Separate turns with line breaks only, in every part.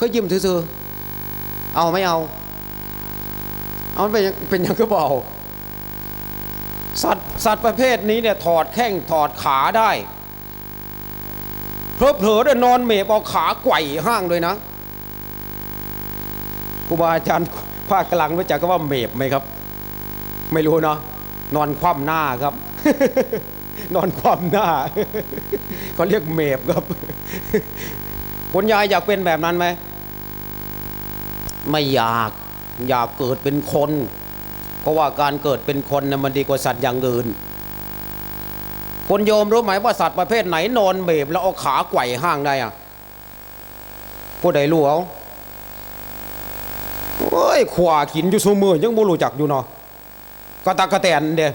เคยยิ้มซื่อๆเอาไม่เอา เอาเป็นยังเป็นยังก็เบอาสัตว์สัตว์ประเภทนี้เนี่ยถอดแข้งถอดขาได้เพลอเผลอเนี่ยนอนเมบเอาขาไกว่ห้างด้วยนะครูบาอาจารย์ภาคกลางรู้จักก็ว่าเมบไหมครับ ไม่รู้เนาะนอนคว่ำหน้าครับ นอนคว่ำหน้าเขาเรียกเมบครับคุณยายอยากเป็นแบบนั้นไหม ไม่อยากอยากเกิดเป็นคน เพราะว่าการเกิดเป็นคนน่ะมันดีกว่าสัตว์อย่างอื่น คนโยมรู้ไหมว่าสัตว์ประเภทไหนนอนเมบแล้วเอาขาไกว่ห้างได้อะผู้ใดรู้เอาโอ้ยขวากินอยู่ซูมือยังบ่รู้จักอยู่เนาะกระตักกระแตนเด้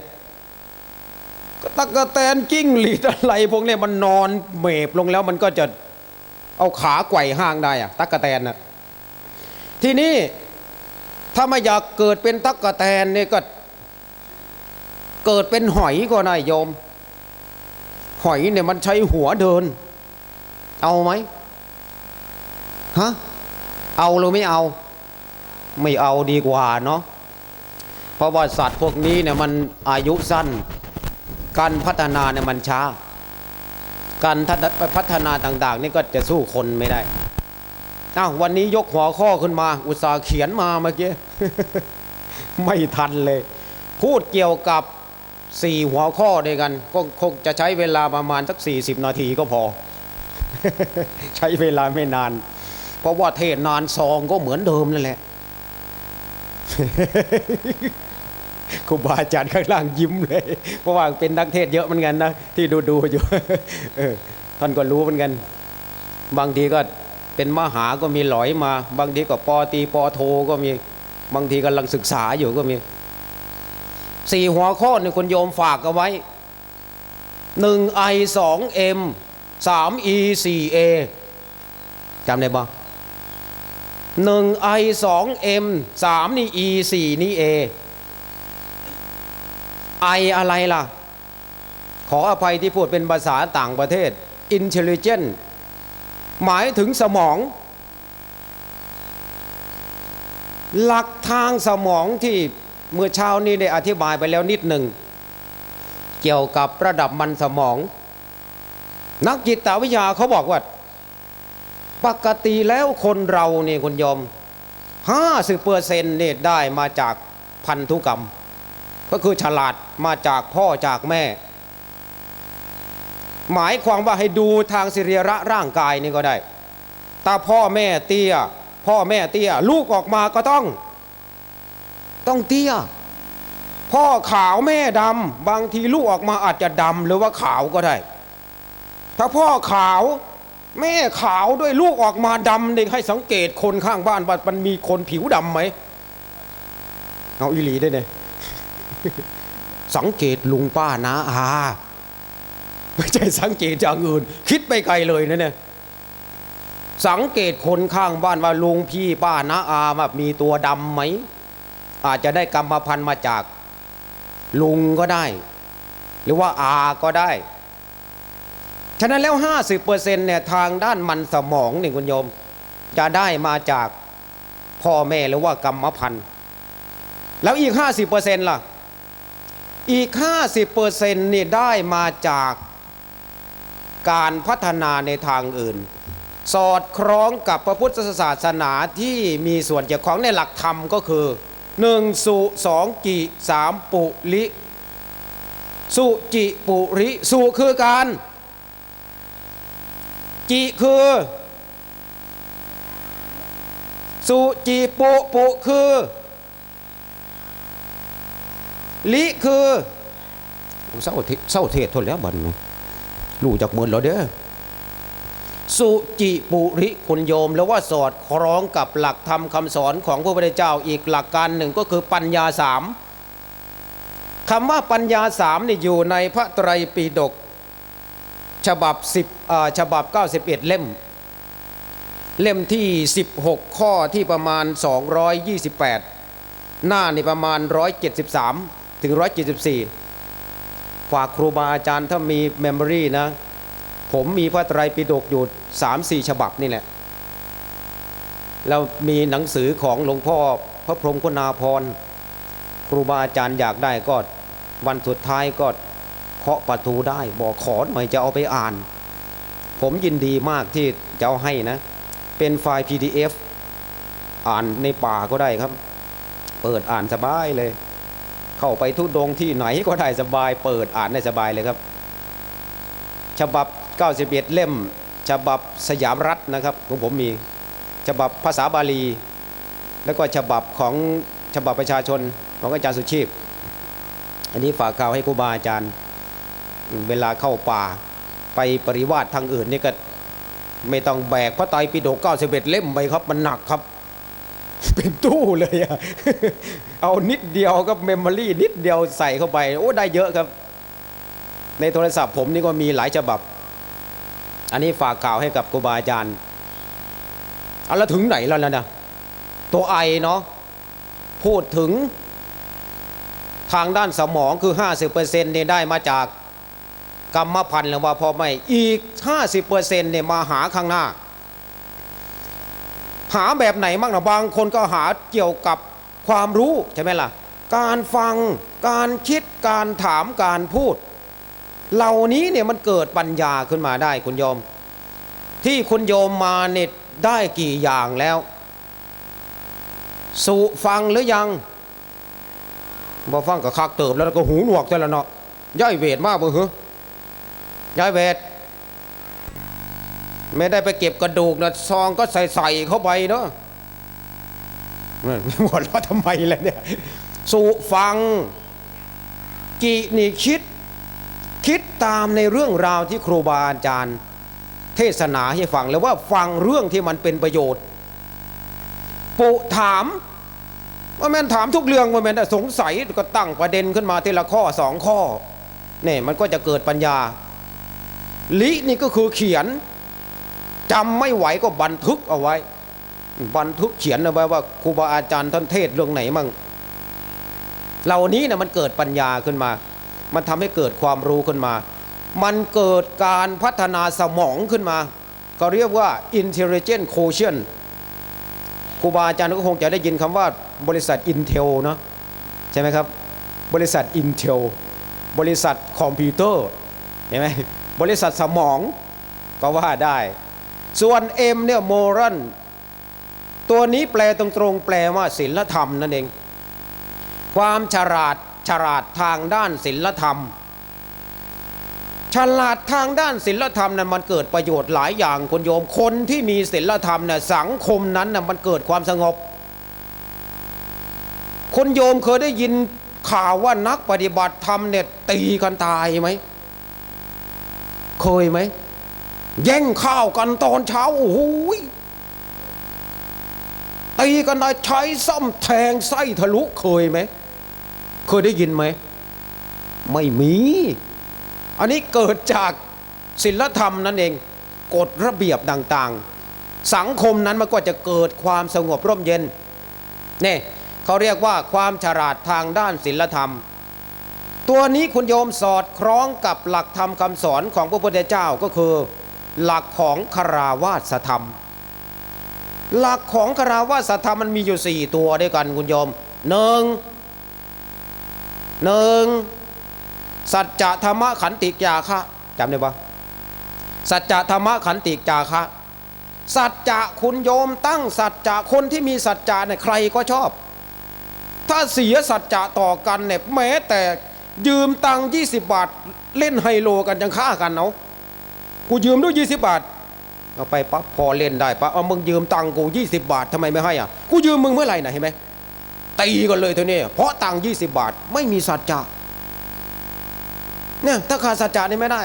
กระตักกระแตนกิ้งหรีดอะไรพวกนี้มันนอนเมบลงแล้วมันก็จะเอาขาไกว่ห้างได้อะตักกะแตนน่ะ ทีนี้ถ้าไม่อยากเกิดเป็นตักกะแตนเนี่ยก็เกิดเป็นหอยก็นายโยม หอยเนี่ยมันใช้หัวเดิน เอาไหมฮะเอาหรือไม่เอา ไม่เอาดีกว่าเนาะเพราะว่าสัตว์พวกนี้เนี่ยมันอายุสั้น การพัฒนาเนี่ยมันช้า การพัฒนาต่าง ๆ นี่ก็จะสู้คนไม่ได้ อ้าววันนี้ยกหัวข้อขึ้นมา อุตสาห์เขียนมาเมื่อกี้ไม่ทันเลย พูดเกี่ยวกับสี่หัวข้อด้วยกัน ก็คงจะใช้เวลาประมาณสัก40นาทีก็พอ ใช้เวลาไม่นาน เพราะว่าเทศนานซองก็เหมือนเดิมนั่นแหละครูบาอาจารย์ข้างล่างยิ้มเลย เพราะว่าเป็นนักเทศเยอะเหมือนกันนะที่ดูดูๆอยู่ท่านก็รู้เหมือนกัน บางทีก็ เป็นมหาก็มีหลอยมา บางทีก็ปอตีปอโทก็มีบางทีกำลังศึกษาอยู่ก็มีสี่หัวข้อนี่คนโยมฝากเอาไว้หนึ่งไอสองเอ็มสามอีสี่เอจำได้ปะหนึ่งไอสองเอ็มสามนี่อีสี่นี่เอไออะไรล่ะ ขออภัยที่พูดเป็นภาษาต่างประเทศ intelligent หมายถึงสมอง หลักทางสมองที่เมื่อเช้านี้ได้อธิบายไปแล้วนิดหนึ่ง เกี่ยวกับระดับมันสมอง นักจิตวิทยาเขาบอกว่า ปกติแล้วคนเราเนี่ยคุณยม50เปอร์เซ็นต์เนี่ยได้มาจากพันธุกรรม ก็คือฉลาดมาจากพ่อจากแม่ หมายความว่าให้ดูทางสิริระร่างกายนี่ก็ได้ถ้าพ่อแม่เตี้ย พ่อแม่เตี้ย ลูกออกมาก็ต้อง ต้องเตี้ย พ่อขาวแม่ดำบางทีลูกออกมาอาจจะดำหรือว่าขาวก็ได้ ถ้าพ่อขาวแม่ขาวด้วยลูกออกมาดำเด็กให้สังเกตคนข้างบ้านว่ามันมีคนผิวดำไหมเอาอีหลีได้เนี่ยสังเกตลุงป้านาอา ไม่ใช่สังเกตอย่างอื่น คิดไปไกลเลยนะเนี่ยสังเกตคนข้างบ้านว่าลุงพี่ป้านาอาแบบมีตัวดำไหม อาจจะได้กรรมพันธุ์มาจากลุงก็ได้ หรือว่าอาก็ได้ ฉะนั้นแล้ว 50%เนี่ยทางด้านมันสมองนี่คุณโยม จะได้มาจากพ่อแม่หรือว่ากรรมพันธุ์ แล้วอีก 50%ล่ะ อีก 50%นี่ได้มาจาก การพัฒนาในทางอื่น สอดคล้องกับพระพุทธศาสนาที่มีส่วนเกี่ยวข้องในหลักธรรมก็คือหนึ่งสุสองกิสามปุริสุจิปุริสุคือการ จิคือ สุจิปุปุคือลิคือเศร้าเทเศร้าเทศทนแล้วบัน รู้จากเมือนเราเด้อสุจิปุริคุณโยม แล้วว่าสอดคล้องกับหลักธรรมคำสอนของพระพุทธเจ้าอีกหลักการหนึ่งก็คือปัญญาสามคำว่าปัญญาสามนี่อยู่ในพระไตรปิฎกฉบับ10อ่าฉบับ 91 เล่ม เล่มที่ 16 ข้อที่ประมาณ 228 หน้านี่ประมาณ 173 ถึง 174 ฝากครูบาอาจารย์ถ้ามีเมมโมรีนะ ผมมีพระไตรปิฎกอยู่3-4ฉบับนี่แหละ แล้วมีหนังสือของหลวงพ่อพระพรหมคุณาพรครูบาอาจารย์อยากได้ก็วันสุดท้ายก็เคาะประตูได้บอกขอหน่อยจะเอาไปอ่าน ผมยินดีมากที่จะเอาให้นะ เป็นไฟล์ PDF อ่านในป่าก็ได้ครับ เปิดอ่านสบายเลย เข้าไปทุดงที่ไหนก็ได้สบายเปิดอ่านได้สบายเลยครับ ฉบับ 91 เล่ม ฉบับสยามรัฐนะครับของผมมี ฉบับภาษาบาลี แล้วก็ฉบับของฉบับประชาชนของอาจารย์สุชีพ อันนี้ฝากข่าวให้ครูบาอาจารย์เวลาเข้าป่าไปปริวาสทางอื่นนี่ก็ไม่ต้องแบกพระไตรปิฎก91 เล่มไปครับ มันหนักครับ เป็นตู้เลยอะ เอานิดเดียวก็เมมโมรี่นิดเดียวใส่เข้าไป โอ้ได้เยอะครับ ในโทรศัพท์ผมนี่ก็มีหลายฉบับ อันนี้ฝากข่าวให้กับครูบาอาจารย์เอาแล้วถึงไหนแล้วนะตัวไอเนาะพูดถึงทางด้านสมองคือ 50%เนี่ยได้มาจากกรรมพันธุ์หรือว่าพ่อไม่อีก 50%เนี่ยมาหาข้างหน้า หาแบบไหนบ้างนะบางคนก็หาเกี่ยวกับ ความรู้ใช่ไหมล่ะ การฟังการคิดการถามการพูด เหล่านี้เนี่ยมันเกิดปัญญาขึ้นมาได้คุณโยม ที่คุณโยมมาเนี่ยได้กี่อย่างแล้ว สุฟังหรือยังบ่ฟังกับคักเติบแล้วก็หูหนวกแต่ละเนาะย่อยเวทมากบ่เหรอย่อยเวทไม่ได้ไปเก็บกระดูกนะซองก็ใส่ใส่เข้าไปเนาะ หัวเราะทำไมล่ะเนี่ยสุฟังกินีคิด คิดตามในเรื่องราวที่ครูบาอาจารย์ เทศนาให้ฟังแล้วว่าฟังเรื่องที่มันเป็นประโยชน์ ปุถามว่าแม่นถามทุกเรื่องว่าแม่นสงสัยก็ตั้งประเด็นขึ้นมาทีละข้อสองข้อเนี่ยมันก็จะเกิดปัญญา ลินี่ก็คือเขียนจำไม่ไหวก็บันทึกเอาไว้ บันทึกเขียนเอาไว้ว่าครูบาอาจารย์ท่านเทศเรื่องไหนมั่งเหล่านี้นะมันเกิดปัญญาขึ้นมา มันทำให้เกิดความรู้ขึ้นมา มันเกิดการพัฒนาสมองขึ้นมา ก็เรียกว่า intelligent quotient ครูบาอาจารย์ก็คงจะได้ยินคำว่าบริษัท Intel เนาะใช่ไหมครับ บริษัท Intel บริษัทคอมพิวเตอร์ใช่ไหมบริษัทสมองก็ว่าได้ ส่วน M เนี่ย moral ตัวนี้แปลตรงๆแปลว่าศีลธรรมนั่นเอง ความฉลาดฉลาดทางด้านศีลธรรม ฉลาดทางด้านศีลธรรมนั้นมันเกิดประโยชน์หลายอย่างคุณโยมคนที่มีศีลธรรมเนี่ยสังคมนั้นน่ะมันเกิดความสงบคุณโยมเคยได้ยินข่าวว่านักปฏิบัติธรรมเนี่ยตีกันตายไหมเคยไหมแย่งข้าวกันตอนเช้าโอ้โหย ตีกันได้ใช้ซ่อมแทงไส้ทะลุเคยไหม เคยได้ยินไหม ไม่มี อันนี้เกิดจากศีลธรรมนั่นเอง กฎระเบียบต่างๆ สังคมนั้นมันก็จะเกิดความสงบร่มเย็นนี่เขาเรียกว่าความฉลาดทางด้านศีลธรรม ตัวนี้คุณโยมสอดคล้องกับหลักธรรมคำสอนของพระพุทธเจ้าก็คือ หลักของคาราวาสธรรม หลักของคาราวาสธรรมมันมีอยู่สี่ตัวด้วยกันคุณโยมหนึ่งหนึ่งสัจจะธรรมะขันติจาคะจำได้ปะสัจจะธรรมะขันติจาคะ สัจจะคุณโยมตั้งสัจจะคนที่มีสัจจะเนี่ยใครก็ชอบ ถ้าเสียสัจจะต่อกันเนี่ยแม้แต่ยืมตังค์20บบาท เล่นไฮโลกันยังฆ่ากันเนาะกูยืมด้วย20บาท เอาไปปั๊บพอเล่นได้ปั๊บเอามึงยืมตังค์กู 20 บาททำไมไม่ให้อะกูยืมมึงเมื่อไหร่นะเห็นไหมตีกันเลยเท่านี้เพราะตังค์20บาทไม่มีสัจจะเนี่ยถ้าขาดสัจจะนี่ไม่ได้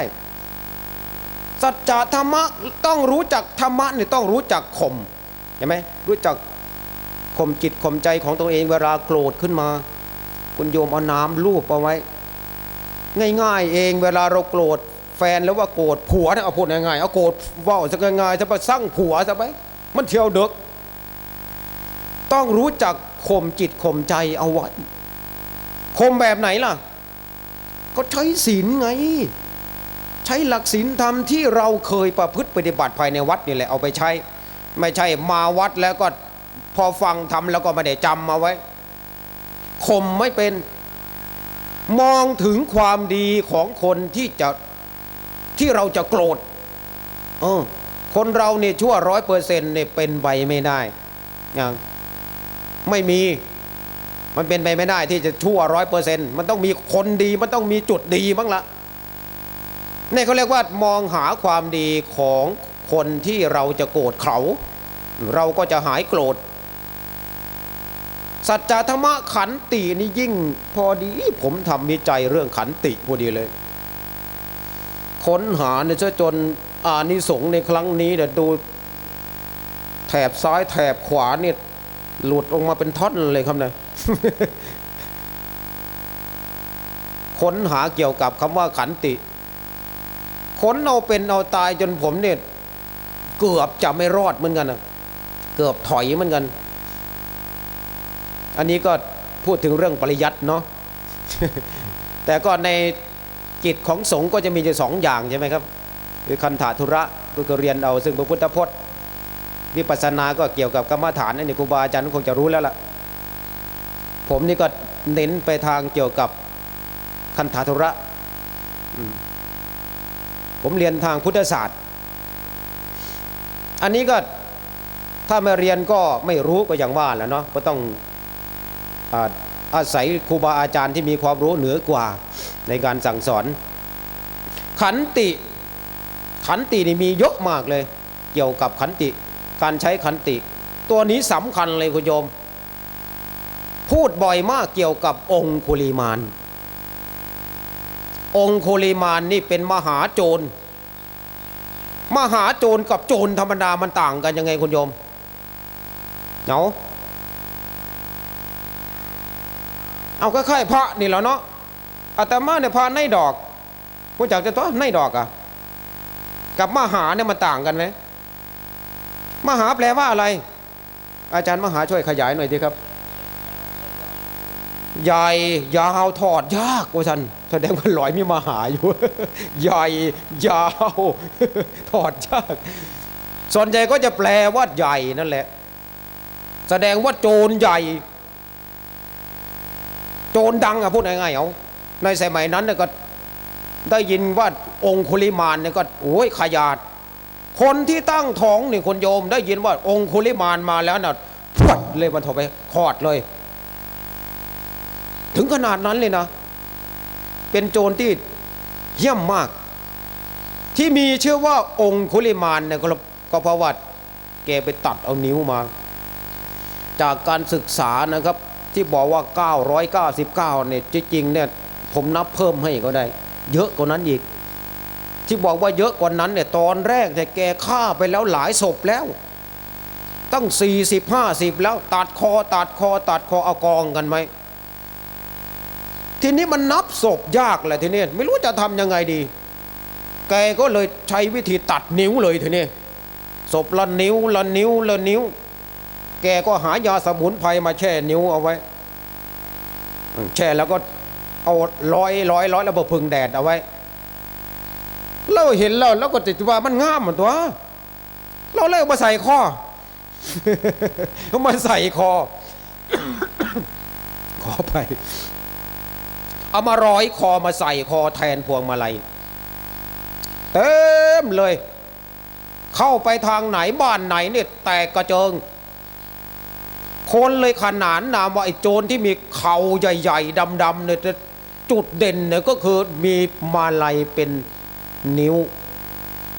สัจจะธรรมะต้องรู้จักธรรมะเนี่ยต้องรู้จักข่มเห็นไหมรู้จักข่มจิตข่มใจของตัวเองเวลาโกรธขึ้นมา คุณโยมเอาน้ำลูบเอาไว้ ง่ายๆเองเวลาเราโกรธ ฟนแล้วว่าโกรธผัวเนี่ยเอาพูดง่ายๆเอาโกรธว่าสัง่ายๆจะไปสร้างผัวซะไปมันเที่ยวเด็กต้องรู้จักข่มจิตข่มใจเอาไว้ข่มแบบไหนล่ะ ก็ใช้ศีลไง ใช้หลักศีลธรรมที่เราเคยประพฤติปฏิบัติภายในวัดนี่แหละเอาไปใช้ ไม่ใช่มาวัดแล้วก็พอฟังทำแล้วก็ไม่ได้จำมาไว้ข่มไม่เป็นมองถึงความดีของคนที่จะ ที่เราจะโกรธเออคนเราเนี่ยชั่วร้อยเปอร์เซ็นต์เนี่ยเป็นไปไม่ได้ยังไม่มีมันเป็นไปไม่ได้ที่จะชั่วร้อยเปอร์เซ็นต์มันต้องมีคนดีมันต้องมีจุดดีบ้างละนี่เขาเรียกว่ามองหาความดีของคนที่เราจะโกรธเขา เราก็จะหายโกรธสัจธรรมะขันตินี่ยิ่งพอดี ผมทำวิจัยเรื่องขันติพอดีเลย ค้นหาเนี่ยซะจนอานิสงส์ในครั้งนี้เนี่ยดูแถบซ้ายแถบขวาเนี่ยหลุดออกมาเป็นท่อนเลยครับเนี่ยค้นหาเกี่ยวกับคำว่าขันติ ค้นเอาเป็นเอาตายจนผมเนี่ยเกือบจะไม่รอดเหมือนกันนะเกือบถอยเหมือนกัน อันนี้ก็พูดถึงเรื่องปริยัติเนาะแต่ก็ใน กิจของสงฆ์ก็จะมีอยู่สองอย่างใช่ไหมครับคือคันถาธุระก็คือเรียนเอาซึ่งพระพุทธพจน์วิปัสสนาก็เกี่ยวกับกรรมฐานนี่ครูบาอาจารย์คงจะรู้แล้วล่ะผมนี่ก็เน้นไปทางเกี่ยวกับคันถาธุระ ผมเรียนทางพุทธศาสตร์ อันนี้ก็ถ้าไม่เรียนก็ไม่รู้ก็อย่างว่าแหล้วเนาะก็ต้องอา อาศัยครูบาอาจารย์ที่มีความรู้เหนือกว่าในการสั่งสอน ขันติขันตินี่มีเยอะมากเลย เกี่ยวกับขันติ การใช้ขันติ ตัวนี้สำคัญเลยคุณโยม พูดบ่อยมากเกี่ยวกับองคุลิมาน องคุลิมานนี่เป็นมหาโจร มหาโจรกับโจรธรรมดามันต่างกันยังไงคุณโยมเนาะ เอาค่ายๆเพระนี่แหล้วเนาะอาตมาเนี่ยพระในดอกคุณจักจะตัวในดอกอะกับมหาเนี่ยมันต่างกันไหมมหาแปลว่าอะไร อาจารย์มหาช่วยขยายหน่อยทีครับ ใหญ่ยาวถอดยากว่าฉันแสดงว่าลอยมีมหาอยู่ ใหญ่ยาวถอดยากส่วนใหญ่ก็จะแปลว่าใหญ่นั่นแหละ แสดงว่าโจรใหญ่ โจรดังอะพูดง่ายๆเอาในสมัยนั้นเนี่ยก็ได้ยินว่าองคุลิมานเนี่ยก็โอ้ยขยาด คนที่ตั้งท้องนี่คนโยม ได้ยินว่าองคุลิมานมาแล้วน่ะพวดเลยมันถอไปคลอดเลย ถึงขนาดนั้นเลยนะ เป็นโจรที่เยี่ยมมาก ที่มีเชื่อว่าองคุลิมานเนี่ยก็ก็เพราะว่าแกไปตัดเอานิ้วมา จากการศึกษานะครับ ที่บอกว่า 999เนี่ยจริงๆเนี่ยผมนับเพิ่มให้ก็ได้ เยอะกว่านั้นอีก ที่บอกว่าเยอะกว่านั้นเนี่ยตอนแรกแต่แกฆ่าไปแล้วหลายศพแล้ว ตั้ง 40 50 แล้วตัดคอตัดคอตัดคอเอากองกันไหมทีนี้มันนับศพยากแหละทีนี้ไม่รู้จะทำยังไงดี แกก็เลยใช้วิธีตัดนิ้วเลยทีนี้ศพละนิ้วละนิ้วละนิ้ว แกก็หายาสมุนไพรมาแช่นิ้วเอาไว้ แช่แล้วก็เอาร้อยร้อยร้อยแล้วบพึ่งแดดเอาไว้ เราเห็นแล้วแล้วก็ติดว่ามันง่ามเหมือนตัว เราเลยมาใส่คอเามาใส่คอ ขอไป เอามาร้อยคอมาใส่คอแทนพวงมาลัยเต็มเลย เข้าไปทางไหนบ้านไหนเนี่ยแตกกระเจิง คนเลยขนานนามว่าไอ้โจรที่มีเข่าใหญ่ ๆดำๆเนี่ยจะจุดเด่นเนี่ยก็คือมีมาลัยเป็นนิ้ว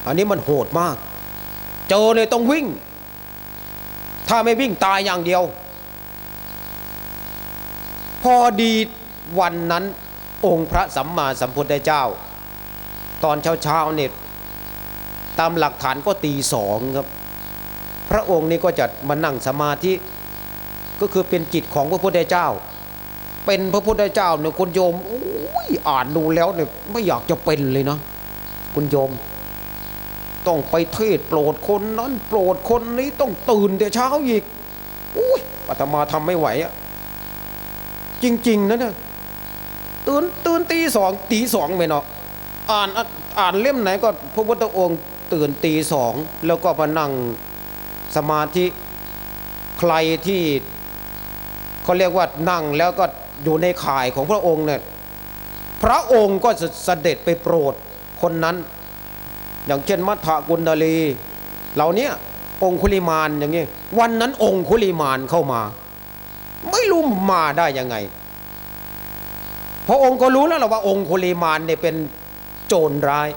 อันนี้มันโหดมาก เจอเนี่ยต้องวิ่ง ถ้าไม่วิ่งตายอย่างเดียว พอดีวันนั้นองค์พระสัมมาสัมพุทธเจ้า ตอนเช้าๆเนี่ยตามหลักฐานก็ตีสองครับ พระองค์นี่ก็จะมานั่งสมาธิ ก็คือเป็นจิตของพระพุทธเจ้า เป็นพระพุทธเจ้าเนี่ยคุณโยมโอ้ยอ่านดูแล้วเนี่ยไม่อยากจะเป็นเลยเนาะคุณโยม ต้องไปเทศโปรดคนนั้น โปรดคนนี้ต้องตื่นแต่เช้าอีกอุ้ยอาตมาทำไม่ไหวอะจริงๆนะเนี่ยตื่นตื่นตีสองตีสองไปเนาะอ่านอ่านเล่มไหนก็พระพุทธองค์ตื่นตีสองแล้วก็มานั่งสมาธิใครที่ เขาเรียกว่านั่งแล้วก็อยู่ในข่ายของพระองค์เนี่ยพระองค์ก็จะเสด็จไปโปรดคนนั้น อย่างเช่นมัทธกุณดลี เหล่านี้องคุลิมานอย่างนี้วันนั้นองคุลิมานเข้ามา ไม่รู้มาได้ยังไง พระองค์ก็รู้แล้วว่าองคุลิมานเนี่ยเป็นโจรร้าย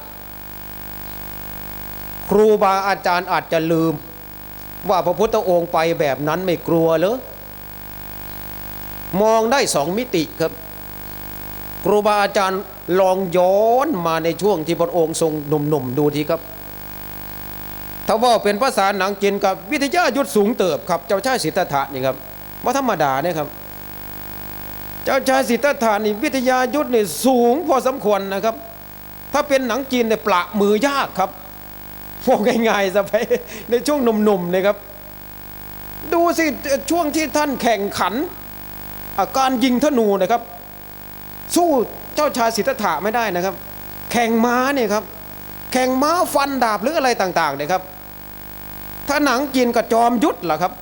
ครูบาอาจารย์อาจจะลืม ว่าพระพุทธองค์ไปแบบนั้นไม่กลัวหรือ มองได้สองมิติครับ ครูบาอาจารย์ลองย้อนมาในช่วงที่พระองค์ทรงหนุ่มๆดูทีครับถ้าว่าเป็นภาษาหนังจีนกับวิทยายุทธสูงเติบครับ เจ้าชายสิทธัตถะนี่ครับว่าธรรมดาเนี่ยครับ เจ้าชายสิทธัตถะนี่วิทยายุทธนี่สูงพอสมควรนะครับ ถ้าเป็นหนังจีนเนี่ยปละมือยากครับพวกง่ายๆสไปในช่วงหนุ่มๆเนี่ยครับ ดูสิช่วงที่ท่านแข่งขัน การยิงธนูนะครับ สู้เจ้าชายสิทธัตถะไม่ได้นะครับ แข่งม้าเนี่ยครับ แข่งม้าฟันดาบหรืออะไรต่างๆเนี่ยครับ ถ้าหนังจีนกับจอมยุทธล่ะครับ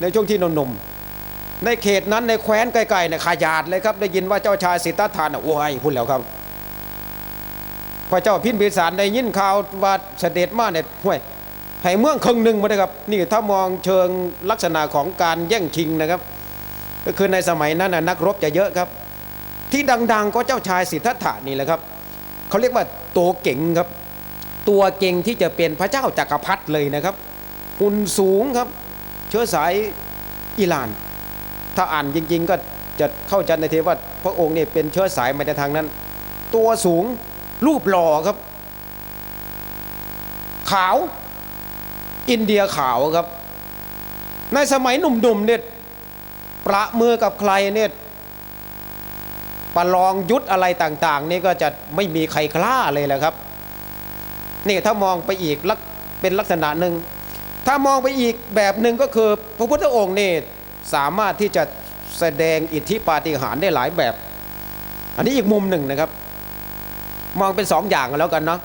ในช่วงที่หนุ่มๆในเขตนั้นในแคว้นไกลๆเนี่ยขยาดเลยครับได้ยินว่าเจ้าชายสิทธัตถะโอ้ยพูดแล้วครับพระเจ้าพิมพิสารได้ยินข่าวว่าเสด็จมาเนี่ยห้วยให้เมืองครึ่งหนึ่งมาเลยครับ นี่ถ้ามองเชิงลักษณะของการแย่งชิงนะครับ ก็คือในสมัยนั้นนักรบจะเยอะครับ ที่ดัง ๆ ก็เจ้าชายสิทธัตถะนี่แหละครับเขาเรียกว่าตัวเก่งครับ ตัวเก่งที่จะเป็นพระเจ้าจักรพรรดิเลยนะครับหุ่นสูงครับ เชื้อสายอิหร่าน ถ้าอ่านจริง ๆ ก็จะเข้าใจในเทว่าพระองค์นี่เป็นเชื้อสายมาจากทางนั้น ตัวสูงรูปหล่อครับ ขาว อินเดียขาวครับ ในสมัยหนุ่มๆเนี่ย ประมือกับใครเนี่ยประลองยุทธอะไรต่าง ๆ นี่ก็จะไม่มีใครกล้าเลยแหละครับนี่ถ้ามองไปอีกลักเป็นลักษณะหนึ่งถ้ามองไปอีกแบบหนึ่งก็คือ พระพุทธองค์นี่สามารถที่จะแสดงอิทธิปาฏิหาริย์ได้หลายแบบ อันนี้อีกมุมหนึ่งนะครับ มองเป็นสองอย่างกันแล้วกันเนาะ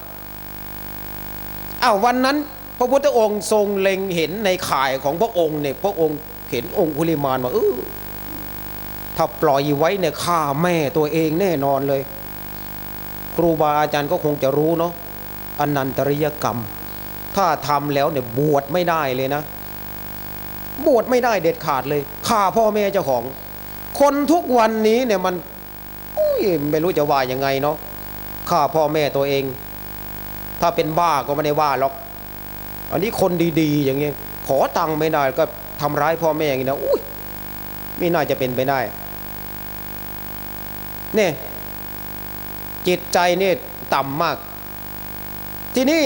อ้าววันนั้นพระพุทธองค์ทรงเล็งเห็นในข่ายของพระองค์เนี่ยพระองค์ เห็นองคุลิมานว่าเออถ้าปล่อยไว้เนี่ยฆ่าแม่ตัวเองแน่นอนเลย ครูบาอาจารย์ก็คงจะรู้เนาะอนันตริยกรรม ถ้าทำแล้วเนี่ยบวชไม่ได้เลยนะ บวชไม่ได้เด็ดขาดเลยฆ่าพ่อแม่เจ้าของ คนทุกวันนี้เนี่ยมันอุ้ยไม่รู้จะว่ายังไงเนาะฆ่าพ่อแม่ตัวเอง ถ้าเป็นบ้าก็ไม่ได้ว่าหรอก อันนี้คนดี ๆ อย่างเงี้ยขอตังค์ไม่ได้ก็ ทำร้ายพ่อแม่อย่างนี้นะอุ้ยไม่น่าจะเป็นไปได้เนี่ยจิตใจเนี่ยต่ำมาก ทีนี้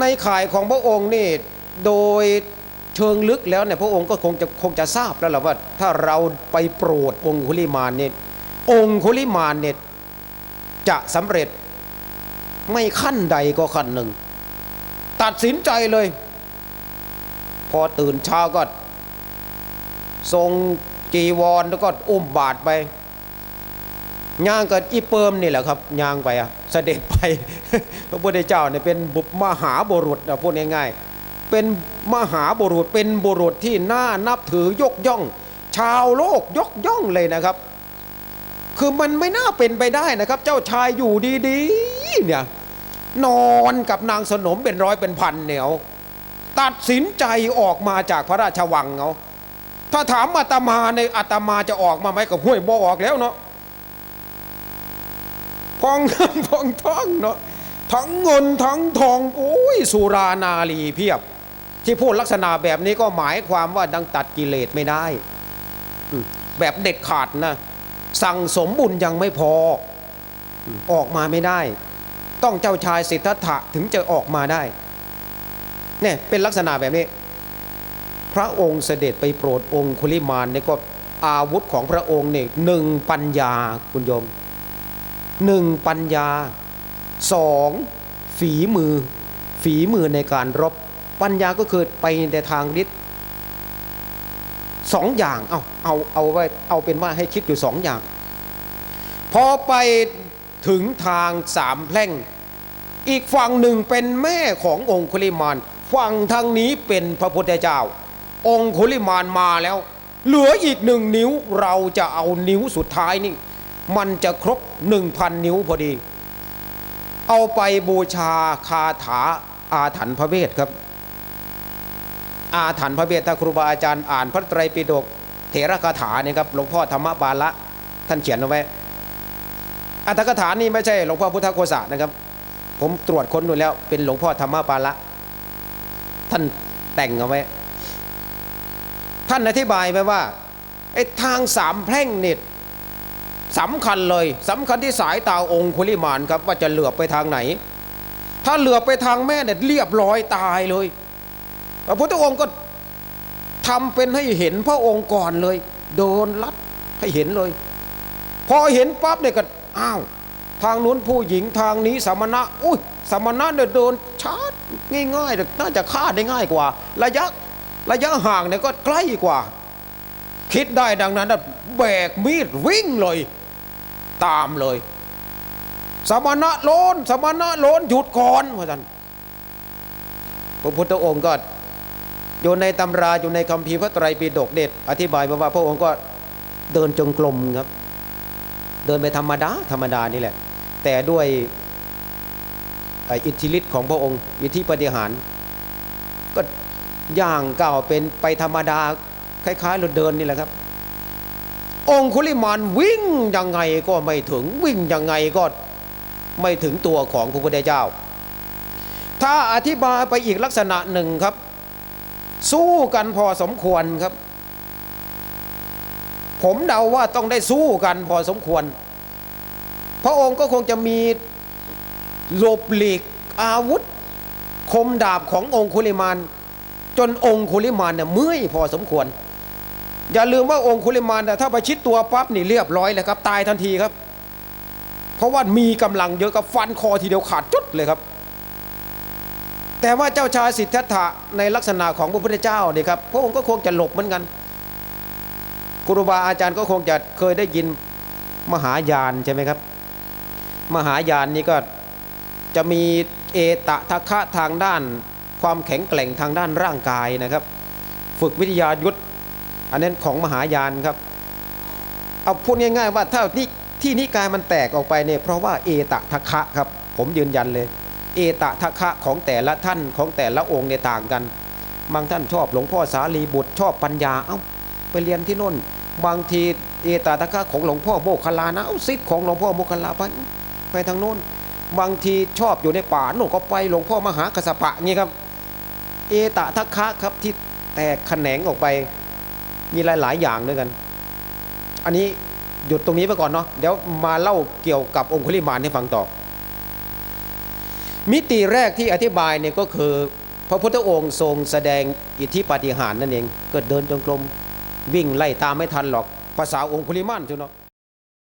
ในข่ายของพระองค์นี่โดยเชิงลึกแล้วเนี่ยพระองค์ก็คงจะคงจะทราบแล้วล่ะว่า ถ้าเราไปโปรดองคุลิมานเนี่ยองคุลิมานเนี่ยจะสำเร็จไม่ขั้นใดก็ขั้นหนึ่ง ตัดสินใจเลย พอตื่นเช้าก็ทรงจีวรแล้วก็อุ้มบาทไปย่างกับอีเปิมนี่แหละครับย่างไปอะเสด็จไปพระพุทธเจ้าเนี่ยเป็นบุมหาบุรุษนะพูดง่ายๆเป็นมหาบุรุษเป็นบุรุษที่น่านับถือยกย่อง ชาวโลกยกย่องเลยนะครับ คือมันไม่น่าเป็นไปได้นะครับ เจ้าชายอยู่ดีๆเนี่ยนอนกับนางสนมเป็นร้อยเป็นพันเหนียว ตัดสินใจออกมาจากพระราชวังเอาถ้าถามอาตมาในอาตมาจะออกมาไหมกับห้วยบออกแล้วเนาะพองเงินพองทองเนาะทั้งเงินทั้งทองโอ้ยสุรานารีเพียบ ที่พูดลักษณะแบบนี้ก็หมายความว่าดังตัดกิเลสไม่ได้ แบบเด็ดขาดนะ สั่งสมบุญยังไม่พอออกมาไม่ได้ ต้องเจ้าชายสิทธัตถะถึงจะออกมาได้ เนี่ยเป็นลักษณะแบบนี้ พระองค์เสด็จไปโปรดองค์คุลิมานเนี่ยก็อาวุธของพระองค์เนี่ยหนึ่งปัญญาคุณโยมหนึ่งปัญญาสองฝีมือ ฝีมือในการรบ ปัญญาก็คือไปในทางฤทธิ์สองอย่างเอาเอาเอาไว้เอาเป็นว่าให้คิดอยู่สองอย่าง พอไปถึงทางสามแพร่ง อีกฝั่งหนึ่งเป็นแม่ขององคุลิมาน ฝั่งทางนี้เป็นพระพุทธเจ้า องคุลิมานมาแล้ว เหลืออีกหนึ่งนิ้วเราจะเอานิ้วสุดท้ายนี่ มันจะครบหนึ่งพันนิ้วพอดี เอาไปบูชาคาถาอาถรรพ์พระเวทครับ อาถรรพ์พระเวทถ้าครูบาอาจารย์อ่านพระไตรปิฎกเถระคาถาเนี่ยครับหลวงพ่อธรรมบาละท่านเขียนเอาไว้อัตถกถานี่ไม่ใช่หลวงพ่อพุทธโฆษะนะครับ ผมตรวจค้นดูแล้วเป็นหลวงพ่อธรรมบาละ ท่านแต่งเอาไว้ ท่านอธิบายไว้ว่าไอ้ทางสามแพร่งเนี่ยสำคัญเลยสำคัญที่สายตาองคุลิมานครับว่าจะเหลือบไปทางไหน ถ้าเหลือบไปทางแม่เนี่ยเรียบร้อยตายเลยพระพุทธองค์ก็ทำเป็นให้เห็นพระองค์ก่อนเลย โดนลัดให้เห็นเลย พอเห็นปั๊บเนี่ยก็อ้าวทางนู้นผู้หญิงทางนี้สามณะอุ้ย สมณะเนี่ยโดนชาร์จง่ายๆน่าจะฆ่าได้ง่ายกว่า ระยะระยะห่างเนี่ยก็ใกล้กว่า คิดได้ดังนั้นแบกมีดวิ่งเลย ตามเลย สมณะโลนสมณะโลนหยุดก่อนพระท่านพระพุทธองค์ก็อยู่ในตำราอยู่ในคัมภีร์พระไตรปิฎกเด็ดอธิบายมาว่าพระองค์ก็เดินจงกรมครับ เดินไปธรรมดาธรรมดานี่แหละ แต่ด้วย อิทธิฤทธิ์ของพระองค์อิทธิปฏิหาร ก็ย่างก้าวเป็นไปธรรมดาคล้ายๆเราเดินนี่แหละครับ องคุลิมานวิ่งยังไงก็ไม่ถึงวิ่งยังไงก็ไม่ถึงตัวของพระพุทธเจ้า ถ้าอธิบายไปอีกลักษณะหนึ่งครับ สู้กันพอสมควรครับ ผมเดาว่าต้องได้สู้กันพอสมควร พระองค์ก็คงจะมี หลบหลีกอาวุธ คมดาบขององคุลิมานจนองคุลิมานเนี่ยเมื่อยพอสมควร อย่าลืมว่าองคุลิมานเนี่ยถ้าไปชิดตัวปั๊บนี่เรียบร้อยเลยครับ ตายทันทีครับ เพราะว่ามีกำลังเยอะกับฟันคอทีเดียวขาดจุดเลยครับ แต่ว่าเจ้าชายสิทธัตถะในลักษณะของพระพุทธเจ้าเนี่ยครับพระองค์ก็คงจะหลบเหมือนกันครูบาอาจารย์ก็คงจะเคยได้ยินมหายานใช่ไหมครับ มหายานนี่ก็ จะมีเอตะทัคะทางด้านความแข็งแกร่งทางด้านร่างกายนะครับ ฝึกวิทยายุทธอันนั้นของมหายานครับ เอาพูดง่าย ๆ ว่าถ้าที่ที่นิกายมันแตกออกไปเนี่ยเพราะว่าเอตะทัคะครับ ผมยืนยันเลย เอตะทัคะของแต่ละท่านของแต่ละองค์เนี่ยต่างกัน บางท่านชอบหลวงพ่อสารีบุตรชอบปัญญาเอ้าไปเรียนที่น่น บางทีเอตตะคะของหลวงพ่อโมคคลานะเอาซิดของหลวงพ่อโมคคัลลาไปไปทางโน้น บางทีชอบอยู่ในป่าโน่นก็ไปหลวงพ่อมหากสปะงี้ครับ เอตตะคะครับที่แตกแขนงออกไปมีหลาย ๆ อย่างด้วยกัน อันนี้หยุดตรงนี้ไปก่อนเนาะเดี๋ยวมาเล่าเกี่ยวกับองคุลิมานให้ฟังต่อ มิติแรกที่อธิบายเนี่ยก็คือ พระพุทธองค์ทรงแสดงอิทธิปาฏิหาริย์นั่นเอง ก็เดินจงกรมวิ่งไล่ตามไม่ทันหรอกภาษาองคุลิมานจุเนาะ